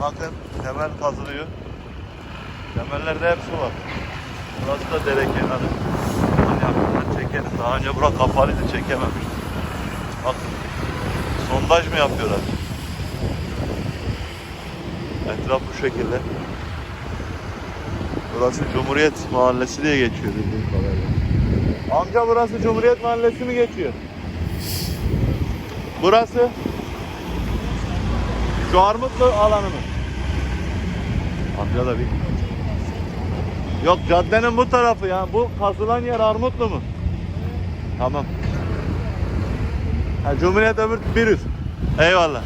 Bakın temel kazılıyor. Temellerde hepsi var. Burası da dere kenarı. Hani yakından çekeriz. Daha önce bura kapalıydı çekememiştim. Bakın. Sondaj mı yapıyorlar? Etraf bu şekilde. Burası Cumhuriyet Mahallesi diye geçiyor bildiğim kadarıyla. Amca burası Cumhuriyet Mahallesi mi geçiyor? Burası şu Armutlu alanı mı? Amca da bilmiyor. Yok caddenin bu tarafı ya. Bu kazılan yer Armutlu mu? Tamam. Ha, Cumhuriyet öbür bir üst. Eyvallah.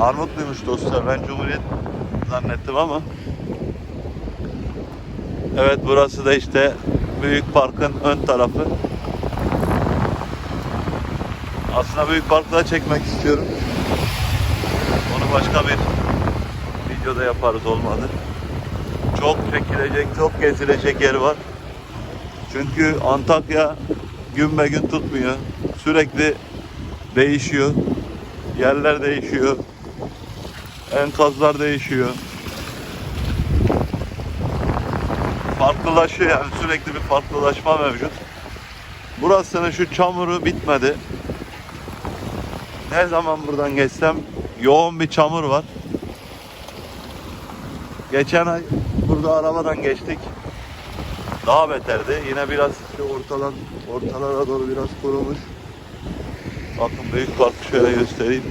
Armutluymuş dostlar. Ben Cumhuriyet zannettim ama. Evet burası da işte Büyük Park'ın ön tarafı. Aslında Büyük Park'ı da çekmek istiyorum. Başka bir videoda yaparız olmadı. Çok çekilecek, çok gezilecek yer var. Çünkü Antakya gün be gün tutmuyor. Sürekli değişiyor. Yerler değişiyor. Enkazlar değişiyor. Farklılaşıyor yani sürekli bir farklılaşma mevcut. Burasının şu çamuru bitmedi. Ne zaman buradan geçsem yoğun bir çamur var. Geçen ay burada arabadan geçtik. Daha beterdi. Yine biraz işte ortalan, ortalara doğru biraz kurumuş. Bakın büyük parkı şöyle göstereyim.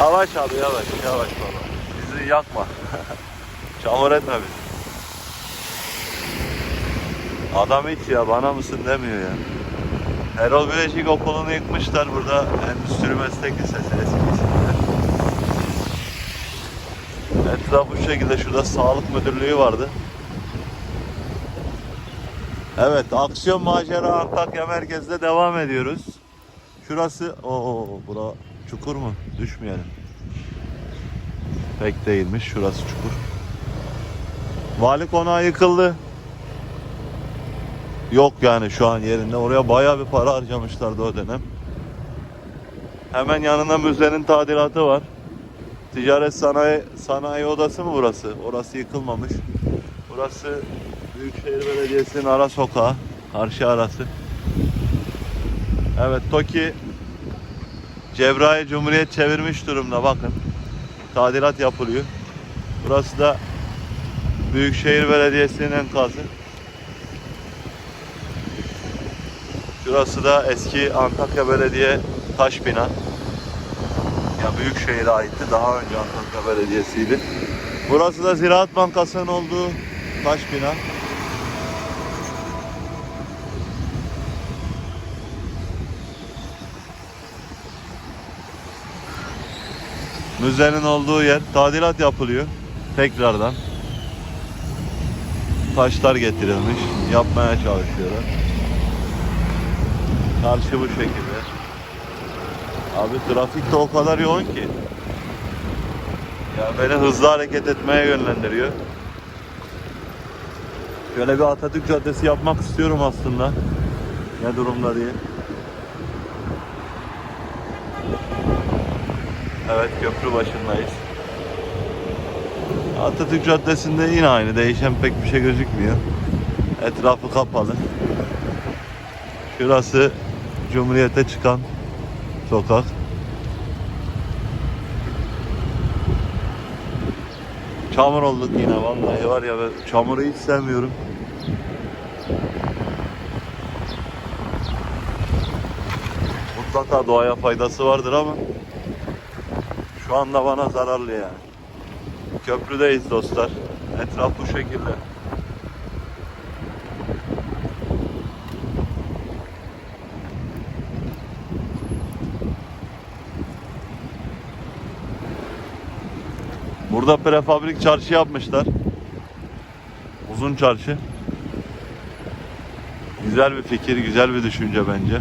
Yavaş abi yavaş yavaş baba. Bizi yakma. Çamur etme bizi. Adam hiç ya bana mısın demiyor ya. Erol Bilecik okulunu yıkmışlar burada Endüstri Meslek Lisesi eski ismiyle. Etraf bu şekilde şurada sağlık müdürlüğü vardı. Evet aksiyon macera Antakya merkezde devam ediyoruz. Şurası o bura çukur mu? Düşmeyelim. Pek değilmiş şurası çukur. Vali konağı yıkıldı. Yok yani şu an yerinde. Oraya bayağı bir para harcamışlardı o dönem. Hemen yanında müzenin tadilatı var. Ticaret sanayi sanayi odası mı burası? Orası yıkılmamış. Burası Büyükşehir Belediyesi'nin ara sokağı. Karşı arası. Evet Toki Cebrail Cumhuriyet çevirmiş durumda bakın. Tadilat yapılıyor. Burası da Büyükşehir Belediyesi'nin enkazı. Şurası da eski Antakya Belediye taş bina. Ya Büyükşehir'e aitti. Daha önce Antakya Belediyesi'ydi. Burası da Ziraat Bankası'nın olduğu taş bina. Müzenin olduğu yer tadilat yapılıyor. Tekrardan. Taşlar getirilmiş. Yapmaya çalışıyorlar. Karşı bu şekilde. Abi trafik de o kadar yoğun ki. Ya beni hızlı hareket etmeye yönlendiriyor. Şöyle bir Atatürk Caddesi yapmak istiyorum aslında. Ne durumda diye. Evet köprü başındayız. Atatürk Caddesi'nde yine aynı. Değişen pek bir şey gözükmüyor. Etrafı kapalı. Şurası Cumhuriyet'e çıkan sokak. Çamur olduk yine vallahi var ya ben çamuru hiç sevmiyorum. Mutlaka doğaya faydası vardır ama şu anda bana zararlı yani. Köprüdeyiz dostlar. Etraf bu şekilde. Burada prefabrik çarşı yapmışlar. Uzun çarşı. Güzel bir fikir, güzel bir düşünce bence.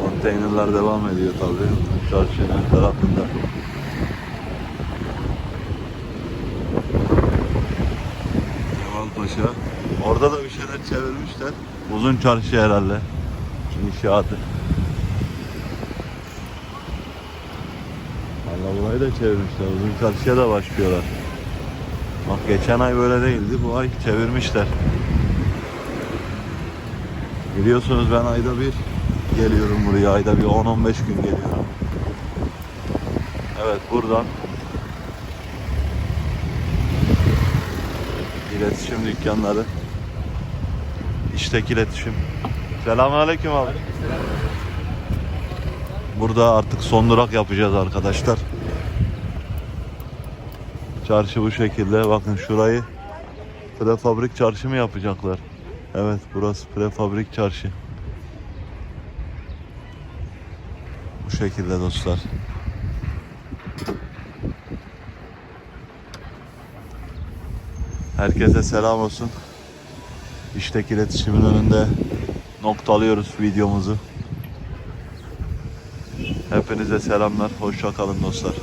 Konteynerler devam ediyor tabii çarşının tarafında. Ya. Orada da bir şeyler çevirmişler. Uzun çarşı herhalde. İnşaatı. Valla burayı da çevirmişler. Uzun çarşıya da başlıyorlar. Bak geçen ay böyle değildi. Bu ay çevirmişler. Biliyorsunuz ben ayda bir geliyorum buraya. Ayda bir 10-15 gün geliyorum. Evet buradan iletişim dükkanları. İşteki iletişim. Selamünaleyküm abi. Burada artık son durak yapacağız arkadaşlar. Çarşı bu şekilde. Bakın şurayı prefabrik çarşı mı yapacaklar? Evet burası prefabrik çarşı. Bu şekilde dostlar. Herkese selam olsun. İşteki iletişimin önünde noktalıyoruz videomuzu. Hepinize selamlar. Hoşça kalın dostlar.